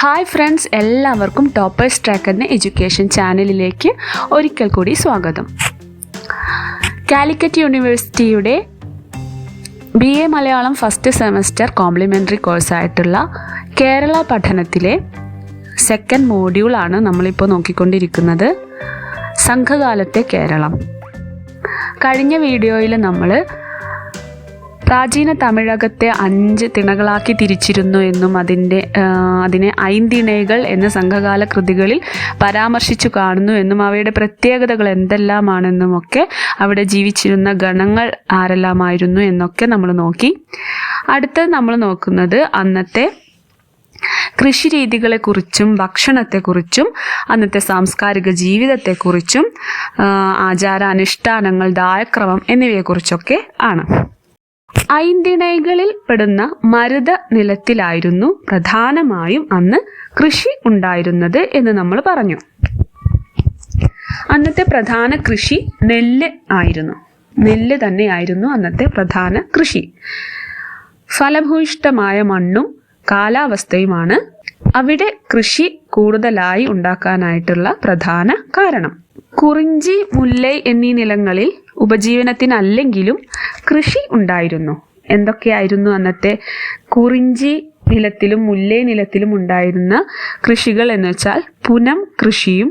Hi friends എല്ലാവർക്കും toppers track എന്ന education ചാനലിലേക്ക് ഒരിക്കൽ കൂടി സ്വാഗതം. കാലിക്കറ്റ് യൂണിവേഴ്സിറ്റിയുടെ B A Malayalam first semester complementary കോഴ്സായിട്ടുള്ള Kerala പഠനത്തിലെ സെക്കൻഡ് മോഡ്യൂളാണ് നമ്മളിപ്പോൾ നോക്കിക്കൊണ്ടിരിക്കുന്നത്. സംഘകാലത്തെ കേരളം. കഴിഞ്ഞ വീഡിയോയിൽ നമ്മൾ പ്രാചീന തമിഴകത്തെ അഞ്ച് തിണകളാക്കി തിരിച്ചിരുന്നു എന്നും അതിന്റെ അതിനെ ഐന്തിണകൾ എന്ന സംഘകാല കൃതികളിൽ പരാമർശിച്ചു കാണുന്നു എന്നും അവയുടെ പ്രത്യേകതകൾ എന്തെല്ലാമാണെന്നും ഒക്കെ അവിടെ ജീവിച്ചിരുന്ന ഗണങ്ങൾ ആരെല്ലാമായിരുന്നു എന്നൊക്കെ നമ്മൾ നോക്കി. അടുത്തത് നമ്മൾ നോക്കുന്നത് അന്നത്തെ കൃഷി രീതികളെക്കുറിച്ചും ഭക്ഷണത്തെക്കുറിച്ചും അന്നത്തെ സാംസ്കാരിക ജീവിതത്തെക്കുറിച്ചും ആചാര അനുഷ്ഠാനങ്ങൾ ദായക്രമം എന്നിവയെക്കുറിച്ചൊക്കെ ആണ്. ഐന്തിണൈകളിൽ പെടുന്ന മരുത നിലത്തിലായിരുന്നു പ്രധാനമായും അന്ന് കൃഷി ഉണ്ടായിരുന്നത് എന്ന് നമ്മൾ പറഞ്ഞു. അന്നത്തെ പ്രധാന കൃഷി നെല്ല് ആയിരുന്നു. നെല്ല് തന്നെയായിരുന്നു അന്നത്തെ പ്രധാന കൃഷി. ഫലഭൂയിഷ്ടമായ മണ്ണും കാലാവസ്ഥയുമാണ് അവിടെ കൃഷി കൂടുതലായി ഉണ്ടാക്കാനായിട്ടുള്ള പ്രധാന കാരണം. കുറിഞ്ചി മുല്ലൈ എന്നീ നിലങ്ങളിൽ ഉപജീവനത്തിനല്ലെങ്കിലും കൃഷി ഉണ്ടായിരുന്നു. എന്തൊക്കെയായിരുന്നു അന്നത്തെ കുറിഞ്ചി നിലത്തിലും മുല്ലേ നിലത്തിലും ഉണ്ടായിരുന്ന കൃഷികൾ എന്ന് വെച്ചാൽ പുനം കൃഷിയും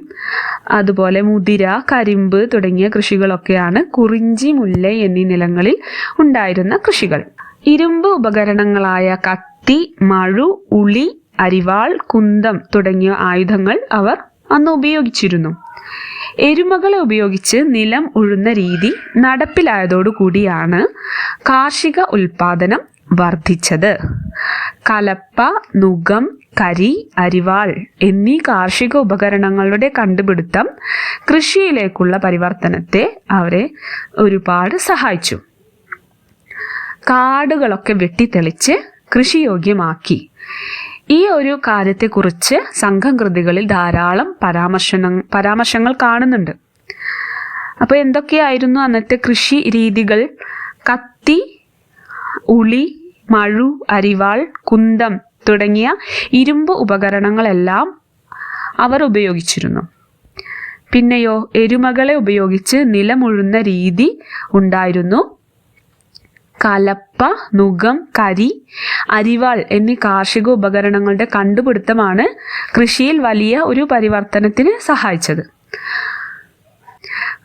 അതുപോലെ മുതിര കരിമ്പ് തുടങ്ങിയ കൃഷികളൊക്കെയാണ് കുറിഞ്ചി മുല്ലേ എന്നീ നിലങ്ങളിൽ ഉണ്ടായിരുന്ന കൃഷികൾ. ഇരുമ്പ് ഉപകരണങ്ങളായ കത്തി മഴു ഉളി അരിവാൾ കുന്തം തുടങ്ങിയ ആയുധങ്ങൾ അവർ അന്ന് ഉപയോഗിച്ചിരുന്നു. എരുമകളെ ഉപയോഗിച്ച് നിലം ഉഴുന്ന രീതി നടപ്പിലായതോടുകൂടിയാണ് കാർഷിക ഉൽപാദനം വർദ്ധിച്ചത്. കലപ്പ നുഗം കരി അരിവാൾ എന്നീ കാർഷിക ഉപകരണങ്ങളുടെ കണ്ടുപിടുത്തം കൃഷിയിലേക്കുള്ള പരിവർത്തനത്തെ അവരെ ഒരുപാട് സഹായിച്ചു. കാടുകളൊക്കെ വെട്ടിത്തെളിച്ച് കൃഷിയോഗ്യമാക്കി. ഈ ഒരു കാര്യത്തെക്കുറിച്ച് സംഘം കൃതികളിൽ ധാരാളം പരാമർശന പരാമർശങ്ങൾ കാണുന്നുണ്ട്. അപ്പോൾ എന്തൊക്കെയായിരുന്നു അന്നത്തെ കൃഷി രീതികൾ? കത്തി ഉളി മഴു അരിവാൾ കുന്തം തുടങ്ങിയ ഇരുമ്പ് ഉപകരണങ്ങളെല്ലാം അവർ ഉപയോഗിച്ചിരുന്നു. പിന്നെയോ എരുമകളെ ഉപയോഗിച്ച് നിലമുഴുന്ന രീതി ഉണ്ടായിരുന്നു. കലപ്പ നുകം കരി അരിവാൾ എന്നീ കാർഷിക ഉപകരണങ്ങളുടെ കണ്ടുപിടുത്തമാണ് കൃഷിയിൽ വലിയ ഒരു പരിവർത്തനത്തിന് സഹായിച്ചത്.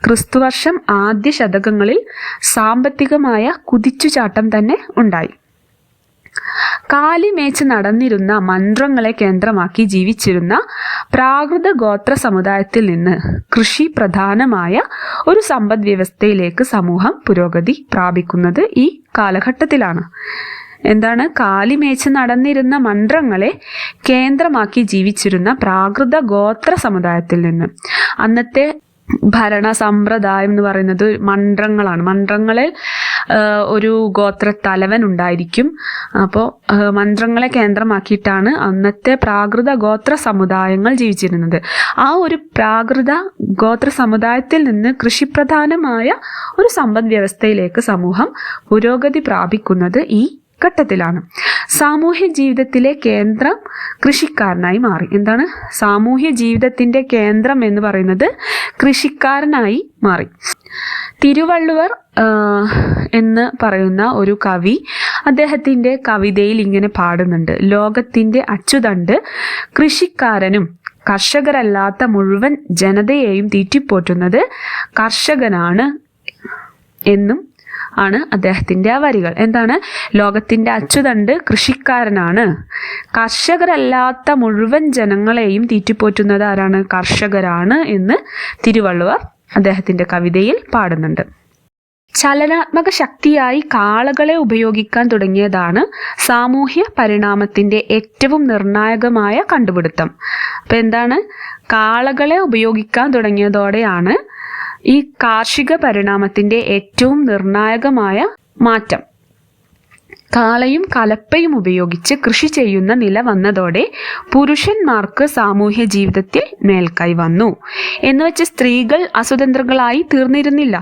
ക്രിസ്തുവർഷം ആദ്യ ശതകങ്ങളിൽ സാമ്പത്തികമായ കുതിച്ചുചാട്ടം തന്നെ ഉണ്ടായി. കാലിമേച്ച് നടന്നിരുന്ന മന്ത്രങ്ങളെ കേന്ദ്രമാക്കി ജീവിച്ചിരുന്ന പ്രാകൃത ഗോത്ര സമുദായത്തിൽ നിന്ന് കൃഷി പ്രധാനമായ ഒരു സമ്പദ് വ്യവസ്ഥയിലേക്ക് സമൂഹം പുരോഗതി പ്രാപിക്കുന്നത് ഈ കാലഘട്ടത്തിലാണ്. എന്താണ്? കാലിമേച്ച് നടന്നിരുന്ന മന്ത്രങ്ങളെ കേന്ദ്രമാക്കി ജീവിച്ചിരുന്ന പ്രാകൃത ഗോത്ര സമുദായത്തിൽ നിന്ന്. അന്നത്തെ ഭരണ സമ്പ്രദായം എന്ന് പറയുന്നത് മന്ത്രങ്ങളാണ്. മന്ത്രങ്ങളിൽ ഒരു ഗോത്ര തലവൻ ഉണ്ടായിരിക്കും. അപ്പോൾ മന്ത്രങ്ങളെ കേന്ദ്രമാക്കിയിട്ടാണ് അന്നത്തെ പ്രാകൃത ഗോത്ര സമുദായങ്ങൾ ജീവിച്ചിരുന്നത്. ആ ഒരു പ്രാകൃത ഗോത്ര സമുദായത്തിൽ നിന്ന് കൃഷിപ്രധാനമായ ഒരു സമ്പദ് വ്യവസ്ഥയിലേക്ക് സമൂഹം പുരോഗതി പ്രാപിക്കുന്നത് ഈ ഘട്ടത്തിലാണ്. സാമൂഹ്യ ജീവിതത്തിലെ കേന്ദ്രം കൃഷിക്കാരനായി മാറി. എന്താണ്? സാമൂഹ്യ ജീവിതത്തിന്റെ കേന്ദ്രം എന്ന് പറയുന്നത് കൃഷിക്കാരനായി മാറി. തിരുവള്ളുവർ എന്ന് പറയുന്ന ഒരു കവി അദ്ദേഹത്തിന്റെ കവിതയിൽ ഇങ്ങനെ പാടുന്നുണ്ട്. ലോകത്തിന്റെ അച്ചുതണ്ട് കൃഷിക്കാരനും കർഷകരല്ലാത്ത മുഴുവൻ ജനതയെയും തീറ്റിപ്പോറ്റുന്നത് കർഷകനാണ് എന്നും ആണ് അദ്ദേഹത്തിന്റെ ആ വരികൾ. എന്താണ്? ലോകത്തിന്റെ അച്ചുതണ്ട് കൃഷിക്കാരനാണ്. കർഷകരല്ലാത്ത മുഴുവൻ ജനങ്ങളെയും തീറ്റിപ്പോറ്റുന്നത് ആരാണ്? കർഷകരാണ് എന്ന് തിരുവള്ളുവർ അദ്ദേഹത്തിന്റെ കവിതയിൽ പാടുന്നുണ്ട്. ചലനാത്മക ശക്തിയായി കാളകളെ ഉപയോഗിക്കാൻ തുടങ്ങിയതാണ് സാമൂഹ്യ പരിണാമത്തിന്റെ ഏറ്റവും നിർണായകമായ കണ്ടുപിടുത്തം. അപ്പം എന്താണ്? കാളകളെ ഉപയോഗിക്കാൻ തുടങ്ങിയതോടെയാണ് ഈ കാർഷിക പരിണാമത്തിന്റെ ഏറ്റവും നിർണായകമായ മാറ്റം. കാളയും കലപ്പയും ഉപയോഗിച്ച് കൃഷി ചെയ്യുന്ന നില വന്നതോടെ പുരുഷന്മാർക്ക് സാമൂഹ്യ ജീവിതത്തിൽ മേൽക്കൈ വന്നു. എന്നുവെച്ച് സ്ത്രീകൾ അസ്വതന്ത്രകളായി തീർന്നിരുന്നില്ല.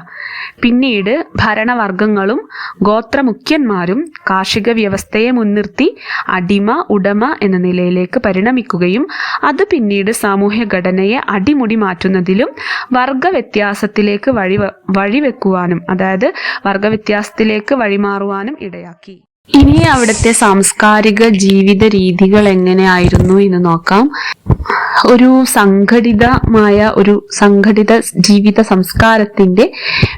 പിന്നീട് ഭരണവർഗങ്ങളും ഗോത്രമുഖ്യന്മാരും കാർഷിക വ്യവസ്ഥയെ മുൻനിർത്തി അടിമ ഉടമ എന്ന നിലയിലേക്ക് പരിണമിക്കുകയും അത് പിന്നീട് സാമൂഹ്യ ഘടനയെ അടിമുടി മാറ്റുന്നതിലും വർഗ വ്യത്യാസത്തിലേക്ക് വഴി വഴിവെക്കുവാനും അതായത് വർഗവ്യത്യാസത്തിലേക്ക് വഴിമാറുവാനും ഇടയാക്കി. ഇനി അവിടുത്തെ സാംസ്കാരിക ജീവിത രീതികൾ എങ്ങനെയായിരുന്നു എന്ന് നോക്കാം. ഒരു സംഘടിതമായ ഒരു സംഘടിത ജീവിത സംസ്കാരത്തിന്റെ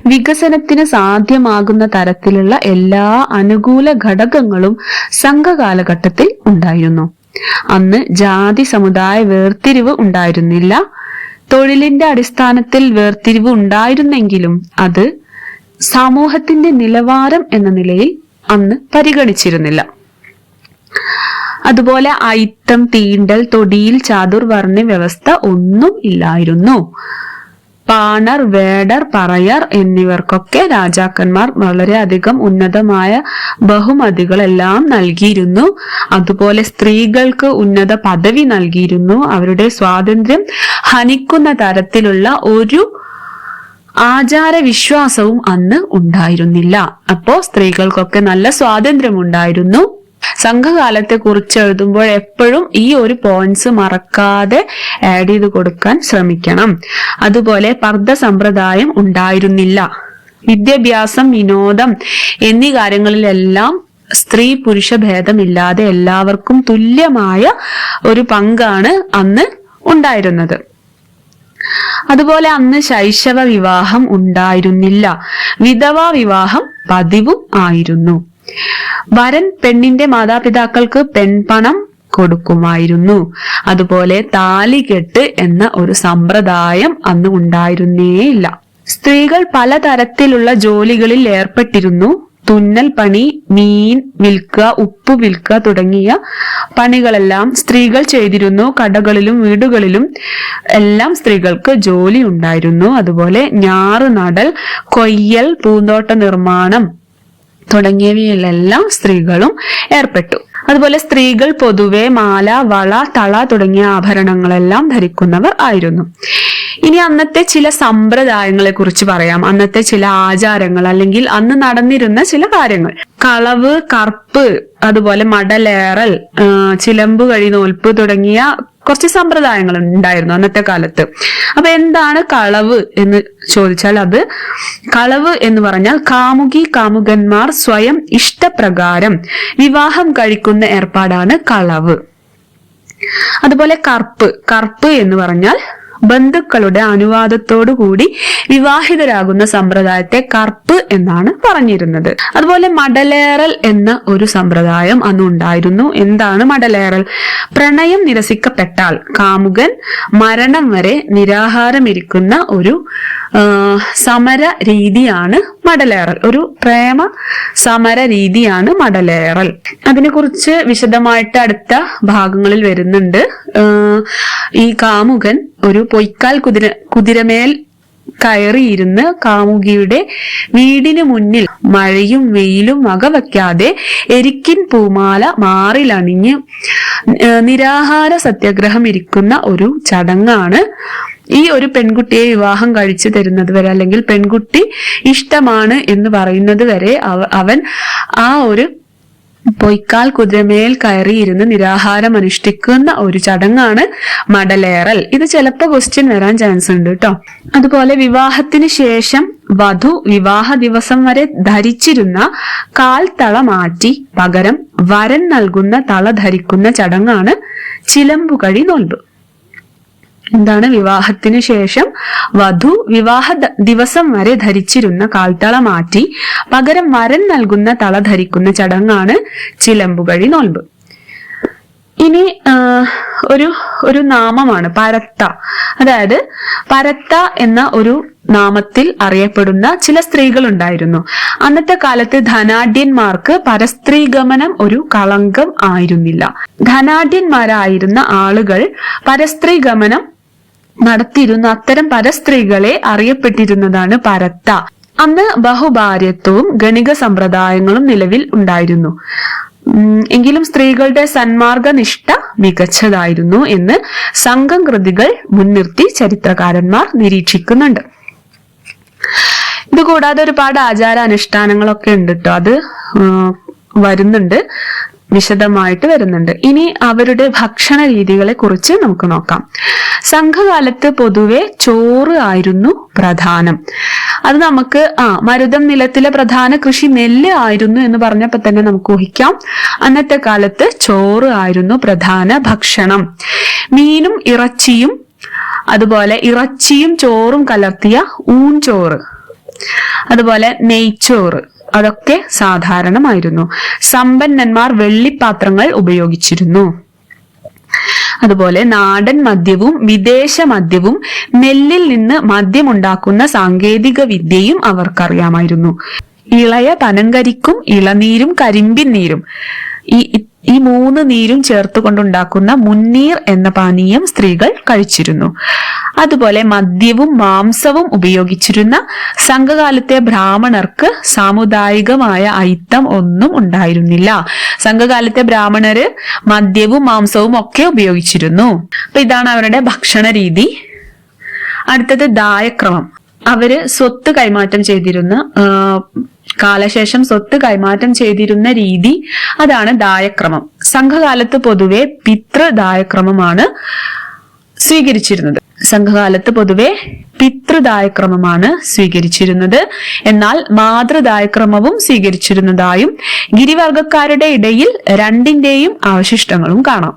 വികസനത്തിന് സാധ്യമാകുന്ന തരത്തിലുള്ള എല്ലാ അനുകൂല ഘടകങ്ങളും സംഘകാലഘട്ടത്തിൽ ഉണ്ടായിരുന്നു. അന്ന് ജാതി സമുദായ വേർതിരിവ് ഉണ്ടായിരുന്നില്ല. തൊഴിലിന്റെ അടിസ്ഥാനത്തിൽ വേർതിരിവ് ഉണ്ടായിരുന്നെങ്കിലും അത് സമൂഹത്തിന്റെ നിലവാരം എന്ന നിലയിൽ അന്ന് പരിഗണിച്ചിരുന്നില്ല. അതുപോലെ അയിത്തം തീണ്ടൽ തൊടിയിൽ ചാതുർവർണ വ്യവസ്ഥ ഒന്നും ഇല്ലായിരുന്നു. പാണർ വേടർ പറയർ എന്നിവർക്കൊക്കെ രാജാക്കന്മാർ വളരെയധികം ഉന്നതമായ ബഹുമതികളെല്ലാം നൽകിയിരുന്നു. അതുപോലെ സ്ത്രീകൾക്ക് ഉന്നത പദവി നൽകിയിരുന്നു. അവരുടെ സ്വാതന്ത്ര്യം ഹനിക്കുന്ന തരത്തിലുള്ള ഒരു ആചാര വിശ്വാസവും അന്ന് ഉണ്ടായിരുന്നില്ല. അപ്പോ സ്ത്രീകൾക്കൊക്കെ നല്ല സ്വാതന്ത്ര്യം ഉണ്ടായിരുന്നു സംഘകാലത്തെ കുറിച്ച് എഴുതുമ്പോൾ എപ്പോഴും ഈ ഒരു പോയിന്റ്സ് മറക്കാതെ ആഡ് ചെയ്ത് കൊടുക്കാൻ ശ്രമിക്കണം. അതുപോലെ പർദ്ദ സമ്പ്രദായം ഉണ്ടായിരുന്നില്ല. വിദ്യാഭ്യാസം വിനോദം എന്നീ കാര്യങ്ങളിലെല്ലാം സ്ത്രീ പുരുഷ ഭേദമില്ലാതെ എല്ലാവർക്കും തുല്യമായ ഒരു പങ്കാണ് അന്ന് ഉണ്ടായിരുന്നത്. അതുപോലെ അന്ന് ശൈശവ വിവാഹം ഉണ്ടായിരുന്നില്ല. വിധവാ വിവാഹം പതിവും ആയിരുന്നു. വരൻ പെണ്ണിന്റെ മാതാപിതാക്കൾക്ക് പെൺപണം കൊടുക്കുമായിരുന്നു. അതുപോലെ താലികെട്ട് എന്ന ഒരു സമ്പ്രദായം അന്ന് ഉണ്ടായിരുന്നേയില്ല സ്ത്രീകൾ പലതരത്തിലുള്ള ജോലികളിൽ ഏർപ്പെട്ടിരുന്നു. തുന്നൽ പണി മീൻ വിൽക്കുക ഉപ്പ് വിൽക്കുക തുടങ്ങിയ പണികളെല്ലാം സ്ത്രീകൾ ചെയ്തിരുന്നു. കടകളിലും വീടുകളിലും എല്ലാം സ്ത്രീകൾക്ക് ജോലി ഉണ്ടായിരുന്നു. അതുപോലെ ഞാറ് നടൽ കൊയ്യൽ പൂന്തോട്ട നിർമ്മാണം തുടങ്ങിയവയിലെല്ലാം സ്ത്രീകളും ഏർപ്പെട്ടു. അതുപോലെ സ്ത്രീകൾ പൊതുവെ മാല വള തള തുടങ്ങിയ ആഭരണങ്ങളെല്ലാം ധരിക്കുന്നവർ ആയിരുന്നു. ഇനി അന്നത്തെ ചില സമ്പ്രദായങ്ങളെ കുറിച്ച് പറയാം. അന്നത്തെ ചില ആചാരങ്ങൾ അല്ലെങ്കിൽ അന്ന് നടന്നിരുന്ന ചില കാര്യങ്ങൾ. കളവ് കറുപ്പ് അതുപോലെ മടലേറൽ ചിലമ്പ് കഴി നോൽപ്പ് തുടങ്ങിയ കുറച്ച് സമ്പ്രദായങ്ങൾ ഉണ്ടായിരുന്നു അന്നത്തെ കാലത്ത്. അപ്പൊ എന്താണ് കളവ് എന്ന് ചോദിച്ചാൽ അത് കളവ് എന്ന് പറഞ്ഞാൽ കാമുകി കാമുകന്മാർ സ്വയം ഇഷ്ടപ്രകാരം വിവാഹം കഴിക്കുന്ന ഏർപ്പാടാണ് കളവ്. അതുപോലെ കർപ്പ് കർപ്പ് എന്ന് പറഞ്ഞാൽ ബന്ധുക്കളുടെ അനുവാദത്തോടു കൂടി വിവാഹിതരാകുന്ന സമ്പ്രദായത്തെ കർപ്പ് എന്നാണ് പറഞ്ഞിരുന്നത്. അതുപോലെ മടലേറൽ എന്ന ഒരു സമ്പ്രദായം അന്ന് ഉണ്ടായിരുന്നു എന്താണ് മടലേറൽ? പ്രണയം നിരസിക്കപ്പെട്ടാൽ കാമുകൻ മരണം വരെ നിരാഹാരമിരിക്കുന്ന ഒരു സമര രീതിയാണ് മടലേറൽ. ഒരു പ്രേമ സമര രീതിയാണ് മടലേറൽ. അതിനെക്കുറിച്ച് വിശദമായിട്ട് അടുത്ത ഭാഗങ്ങളിൽ വരുന്നുണ്ട്. ഈ കാമുകൻ ഒരു പൊയ്ക്കാൽ കുതിര കുതിരമേൽ കയറിയിരുന്ന് കാമുകിയുടെ വീടിന് മുന്നിൽ മഴയും വെയിലും വകവയ്ക്കാതെ എരിക്കിൻ പൂമാല മാറിലണിഞ്ഞ് നിരാഹാര സത്യാഗ്രഹം ഇരിക്കുന്ന ഒരു ചടങ്ങാണ് ഈ ഒരു പെൺകുട്ടിയെ വിവാഹം കഴിച്ചു തരുന്നത് വരെ അല്ലെങ്കിൽ പെൺകുട്ടി ഇഷ്ടമാണ് എന്ന് പറയുന്നത് വരെ അവൻ ആ ഒരു പൊയ്ക്കാൽ കുതിരമേൽ കയറിയിരുന്ന് നിരാഹാരം അനുഷ്ഠിക്കുന്ന ഒരു ചടങ്ങാണ് മടലേറൽ. ഇത് ചിലപ്പോൾ ക്വസ്റ്റ്യൻ വരാൻ ചാൻസ് ഉണ്ട് കേട്ടോ അതുപോലെ വിവാഹത്തിന് ശേഷം വധു വിവാഹ ദിവസം വരെ ധരിച്ചിരുന്ന കാൽ തള മാറ്റി പകരം വരൻ നൽകുന്ന തള ധരിക്കുന്ന ചടങ്ങാണ് ചിലമ്പുകഴി നോൽബ് എന്താണ്? വിവാഹത്തിന് ശേഷം വധു വിവാഹ ദിവസം വരെ ധരിച്ചിരുന്ന കാൽത്തള മാറ്റി പകരം വരൻ നൽകുന്ന തള ധരിക്കുന്ന ചടങ്ങാണ് ചിലമ്പുകഴി നോൽമ്പ്. ഇനി ഒരു ഒരു നാമമാണ് പരത്ത. അതായത് പരത്ത എന്ന ഒരു നാമത്തിൽ അറിയപ്പെടുന്ന ചില സ്ത്രീകൾ ഉണ്ടായിരുന്നു അന്നത്തെ കാലത്ത് ധനാഢ്യന്മാർക്ക് പരസ്ത്രീഗമനം ഒരു കളങ്കം ആയിരുന്നില്ല. ധനാഢ്യന്മാരായിരുന്ന ആളുകൾ പരസ്ത്രീഗമനം നടത്തിയിരുന്ന അത്തരം പല സ്ത്രീകളെ അറിയപ്പെട്ടിരുന്നതാണ് പരത്ത. അന്ന് ബഹുഭാര്യത്വവും ഗണിക സമ്പ്രദായങ്ങളും നിലവിൽ ഉണ്ടായിരുന്നു. എങ്കിലും സ്ത്രീകളുടെ സന്മാർഗ നിഷ്ഠ മികച്ചതായിരുന്നു എന്ന് സംഘം കൃതികൾ മുൻനിർത്തി ചരിത്രകാരന്മാർ നിരീക്ഷിക്കുന്നുണ്ട്. ഇതുകൂടാതെ ഒരുപാട് ആചാര അനുഷ്ഠാനങ്ങളൊക്കെ ഉണ്ട് കേട്ടോ അത് വരുന്നുണ്ട്. വിശദമായിട്ട് വരുന്നുണ്ട്. ഇനി അവരുടെ ഭക്ഷണ രീതികളെ കുറിച്ച് നമുക്ക് നോക്കാം. സംഘകാലത്ത് പൊതുവെ ചോറ് ആയിരുന്നു പ്രധാനം. അത് നമുക്ക് ആ മരുതം നിലത്തിലെ പ്രധാന കൃഷി നെല്ല് ആയിരുന്നു എന്ന് പറഞ്ഞപ്പോൾ തന്നെ നമുക്ക് ഊഹിക്കാം. അന്നത്തെ കാലത്ത് ചോറ് ആയിരുന്നു പ്രധാന ഭക്ഷണം. മീനും ഇറച്ചിയും അതുപോലെ ഇറച്ചിയും ചോറും കലർത്തിയ ഊൺചോറ്. അതുപോലെ നെയ്ച്ചോറ്. അതൊക്കെ സാധാരണമായിരുന്നു. സമ്പന്നന്മാർ വെള്ളിപ്പാത്രങ്ങൾ ഉപയോഗിച്ചിരുന്നു. അതുപോലെ നാടൻ മദ്യവും വിദേശ മദ്യവും നെല്ലിൽ നിന്ന് മദ്യമുണ്ടാക്കുന്ന സാങ്കേതിക വിദ്യയും അവർക്കറിയാമായിരുന്നു. ഇളയ പനങ്കരിക്കും ഇളനീരും കരിമ്പിൻ നീരും. ഈ ഈ മൂന്ന് നീരും ചേർത്തുകൊണ്ടുണ്ടാക്കുന്ന മുന്നീർ എന്ന പാനീയം സ്ത്രീകൾ കഴിച്ചിരുന്നു. അതുപോലെ മദ്യവും മാംസവും ഉപയോഗിച്ചിരുന്ന സംഘകാലത്തെ ബ്രാഹ്മണർക്ക് സാമുദായികമായ ഐത്തം ഒന്നും ഉണ്ടായിരുന്നില്ല. സംഘകാലത്തെ ബ്രാഹ്മണര് മദ്യവും മാംസവും ഒക്കെ ഉപയോഗിച്ചിരുന്നു. അപ്പൊ ഇതാണ് അവരുടെ ഭക്ഷണ രീതി അടുത്തത് ദായക്രമം. അവർ സ്വത്ത് കൈമാറ്റം ചെയ്തിരുന്ന കാലശേഷം സ്വത്ത് കൈമാറ്റം ചെയ്തിരുന്ന രീതി അതാണ് ദായക്രമം. സംഘകാലത്ത് പൊതുവെ പിതൃദായക്രമമാണ് സ്വീകരിച്ചിരുന്നത്. സംഘകാലത്ത് പൊതുവെ പിതൃദായക്രമമാണ് സ്വീകരിച്ചിരുന്നത്. എന്നാൽ മാതൃദായക്രമവും സ്വീകരിച്ചിരുന്നതായും ഗിരിവർഗക്കാരുടെ ഇടയിൽ രണ്ടിന്റെയും അവശിഷ്ടങ്ങളും കാണാം.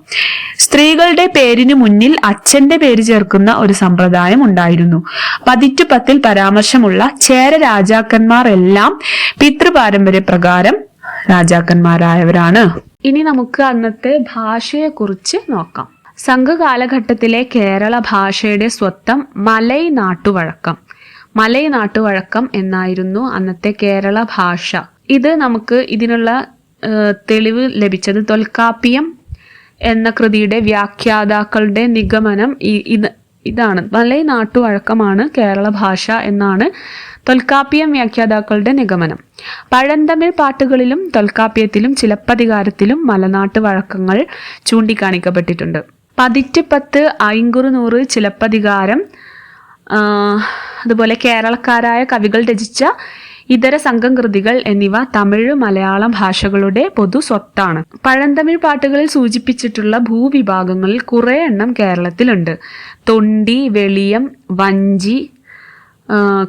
സ്ത്രീകളുടെ പേരിനു മുന്നിൽ അച്ഛന്റെ പേര് ചേർക്കുന്ന ഒരു സമ്പ്രദായം ഉണ്ടായിരുന്നു. പതിറ്റുപത്തിൽ പരാമർശമുള്ള ചേര രാജാക്കന്മാർ എല്ലാം പിതൃപാരമ്പര്യ പ്രകാരം രാജാക്കന്മാരായവരാണ്. ഇനി നമുക്ക് അന്നത്തെ ഭാഷയെക്കുറിച്ച് നോക്കാം. സംഘകാലഘട്ടത്തിലെ കേരള ഭാഷയുടെ സ്വത്തം മലൈ നാട്ടുവഴക്കം മലൈ നാട്ടുവഴക്കം എന്നായിരുന്നു അന്നത്തെ കേരള ഭാഷ. ഇത് നമുക്ക് ഇതിനുള്ള തെളിവ് ലഭിച്ചത് തൊൽക്കാപ്പിയം എന്ന കൃതിയുടെ വ്യാഖ്യാതാക്കളുടെ നിഗമനം ഇത് ഇതാണ്. മലൈ നാട്ടുവഴക്കമാണ് കേരള ഭാഷ എന്നാണ് തൊൽക്കാപ്പിയം വ്യാഖ്യാതാക്കളുടെ നിഗമനം. പഴന്തമിഴ് പാട്ടുകളിലും തൊൽക്കാപ്പിയത്തിലും ചിലപ്പതികാരത്തിലും മലനാട്ട് വഴക്കങ്ങൾ ചൂണ്ടിക്കാണിക്കപ്പെട്ടിട്ടുണ്ട്. പതിറ്റുപത്ത് ഐങ്കുറു നൂറ് ചിലപ്പതികാരം അതുപോലെ കേരളക്കാരായ കവികൾ രചിച്ച ഇതര സംഘം കൃതികൾ എന്നിവ തമിഴ് മലയാളം ഭാഷകളുടെ പൊതു സ്വത്താണ്. പഴന്തമിഴ് പാട്ടുകളിൽ സൂചിപ്പിച്ചിട്ടുള്ള ഭൂവിഭാഗങ്ങളിൽ കുറെ എണ്ണം കേരളത്തിലുണ്ട്. തൊണ്ടി വെളിയം വഞ്ചി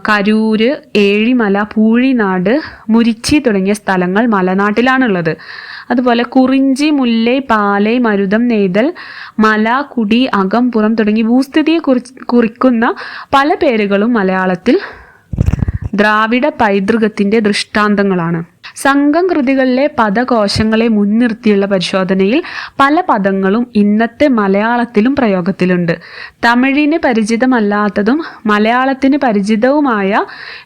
കരൂര് ഏഴിമല പൂഴിനാട് മുരിച്ചി തുടങ്ങിയ സ്ഥലങ്ങൾ മലനാട്ടിലാണുള്ളത്. അതുപോലെ കുറിഞ്ചി മുല്ലൈ പാലൈ മരുതം നെയ്തൽ മല കുടി അകം പുറം തുടങ്ങി ഭൂസ്ഥിതിയെ കുറിക്കുന്ന പല പേരുകളും മലയാളത്തിൽ ദ്രാവിഡ പൈതൃകത്തിന്റെ ദൃഷ്ടാന്തങ്ങളാണ്. സംഘം കൃതികളിലെ പദകോശങ്ങളെ മുൻനിർത്തിയുള്ള പരിശോധനയിൽ പല പദങ്ങളും ഇന്നത്തെ മലയാളത്തിലും പ്രയോഗത്തിലുണ്ട്. തമിഴിന് പരിചിതമല്ലാത്തതും മലയാളത്തിന് പരിചിതവുമായ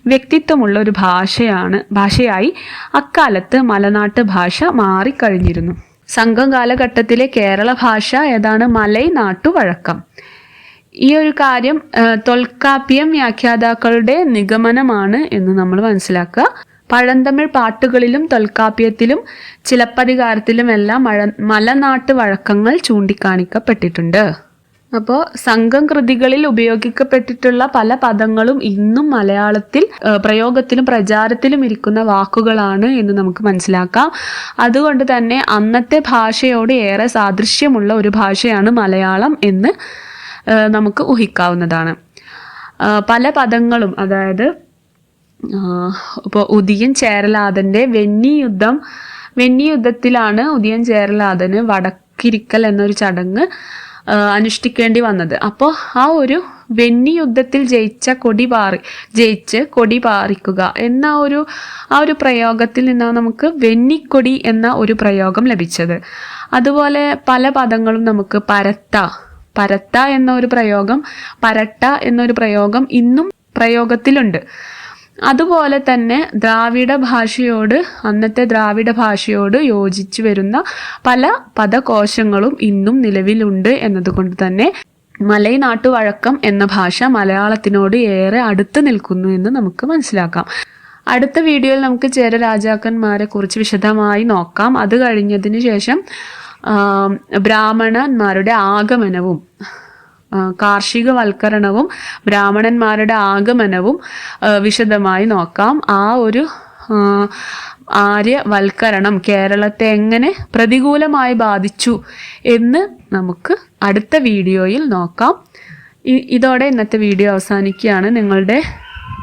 വ്യക്തിത്വമുള്ള ഒരു ഭാഷയാണ് ഭാഷയായി അക്കാലത്ത് മലനാട്ട് ഭാഷ മാറിക്കഴിഞ്ഞിരുന്നു. സംഘം കാലഘട്ടത്തിലെ കേരള ഭാഷ ഏതാണ്? മലൈ നാട്ടുവഴക്കം ഈ ഒരു കാര്യം തൊൽക്കാപ്യം വ്യാഖ്യാതാക്കളുടെ നിഗമനമാണ് എന്ന് നമ്മൾ മനസ്സിലാക്കുക. പഴന്തമിഴ് പാട്ടുകളിലും തൊൽക്കാപ്യത്തിലും ചിലപ്പതികാരത്തിലും എല്ലാം മഴ മലനാട്ട് വഴക്കങ്ങൾ ചൂണ്ടിക്കാണിക്കപ്പെട്ടിട്ടുണ്ട്. അപ്പോൾ സംഘം കൃതികളിൽ ഉപയോഗിക്കപ്പെട്ടിട്ടുള്ള പല പദങ്ങളും ഇന്നും മലയാളത്തിൽ പ്രയോഗത്തിലും പ്രചാരത്തിലും ഇരിക്കുന്ന വാക്കുകളാണ് എന്ന് നമുക്ക് മനസ്സിലാക്കാം. അതുകൊണ്ട് തന്നെ അന്നത്തെ ഭാഷയോട് ഏറെ സാദൃശ്യമുള്ള ഒരു ഭാഷയാണ് മലയാളം എന്ന് നമുക്ക് ഊഹിക്കാവുന്നതാണ്. പല പദങ്ങളും അതായത് ഇപ്പോൾ ഉദിയൻ ചേരലാതന്റെ വെണ്ണി യുദ്ധം വെണ്ണി യുദ്ധത്തിലാണ് ഉദിയൻ ചേരലാതന് വടക്കിരിക്കൽ എന്നൊരു ചടങ്ങ് അനുഷ്ഠിക്കേണ്ടി വന്നത്. അപ്പോൾ ആ ഒരു വെന്നി യുദ്ധത്തിൽ ജയിച്ച കൊടി പാറി ജയിച്ച് കൊടി പാറിക്കുക എന്ന ഒരു ആ ഒരു പ്രയോഗത്തിൽ നിന്നാണ് നമുക്ക് വെണ്ണിക്കൊടി എന്ന ഒരു പ്രയോഗം ലഭിച്ചത്. അതുപോലെ പല പദങ്ങളും നമുക്ക് പരത്ത പരത്ത എന്ന ഒരു പ്രയോഗം പരട്ട എന്നൊരു പ്രയോഗം ഇന്നും പ്രയോഗത്തിലുണ്ട്. അതുപോലെ തന്നെ ദ്രാവിഡ ഭാഷയോട് അന്നത്തെ ദ്രാവിഡ ഭാഷയോട് യോജിച്ചു വരുന്ന പല പദകോശങ്ങളും ഇന്നും നിലവിലുണ്ട് എന്നതുകൊണ്ട് തന്നെ മലൈ നാട്ടുവഴക്കം എന്ന ഭാഷ മലയാളത്തിനോട് ഏറെ അടുത്ത് നിൽക്കുന്നു എന്ന് നമുക്ക് മനസ്സിലാക്കാം. അടുത്ത വീഡിയോയിൽ നമുക്ക് ചേര രാജാക്കന്മാരെ കുറിച്ച് വിശദമായി നോക്കാം. അത് കഴിഞ്ഞതിന് ശേഷം ബ്രാഹ്മണന്മാരുടെ ആഗമനവും കാർഷികവൽക്കരണവും ബ്രാഹ്മണന്മാരുടെ ആഗമനവും വിശദമായി നോക്കാം. ആ ഒരു ആര്യവൽക്കരണം കേരളത്തെ എങ്ങനെ പ്രതികൂലമായി ബാധിച്ചു എന്ന് നമുക്ക് അടുത്ത വീഡിയോയിൽ നോക്കാം. ഇതോടെ ഇന്നത്തെ വീഡിയോ അവസാനിക്കുകയാണ്. നിങ്ങളുടെ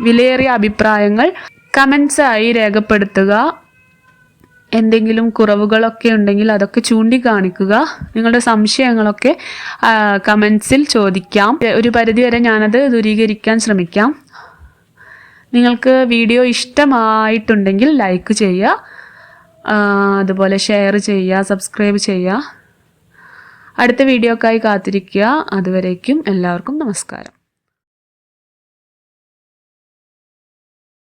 വിലയേറിയ അഭിപ്രായങ്ങൾ കമൻസായി രേഖപ്പെടുത്തുക. എന്തെങ്കിലും കുറവുകളൊക്കെ ഉണ്ടെങ്കിൽ അതൊക്കെ ചൂണ്ടിക്കാണിക്കുക. നിങ്ങളുടെ സംശയങ്ങളൊക്കെ കമൻസിൽ ചോദിക്കാം. ഒരു പരിധിവരെ ഞാനത് ദൂരീകരിക്കാൻ ശ്രമിക്കാം. നിങ്ങൾക്ക് വീഡിയോ ഇഷ്ടമായിട്ടുണ്ടെങ്കിൽ ലൈക്ക് ചെയ്യുക. അതുപോലെ ഷെയർ ചെയ്യുക സബ്സ്ക്രൈബ് ചെയ്യുക. അടുത്ത വീഡിയോക്കായി കാത്തിരിക്കുക. അതുവരേക്കും എല്ലാവർക്കും നമസ്കാരം.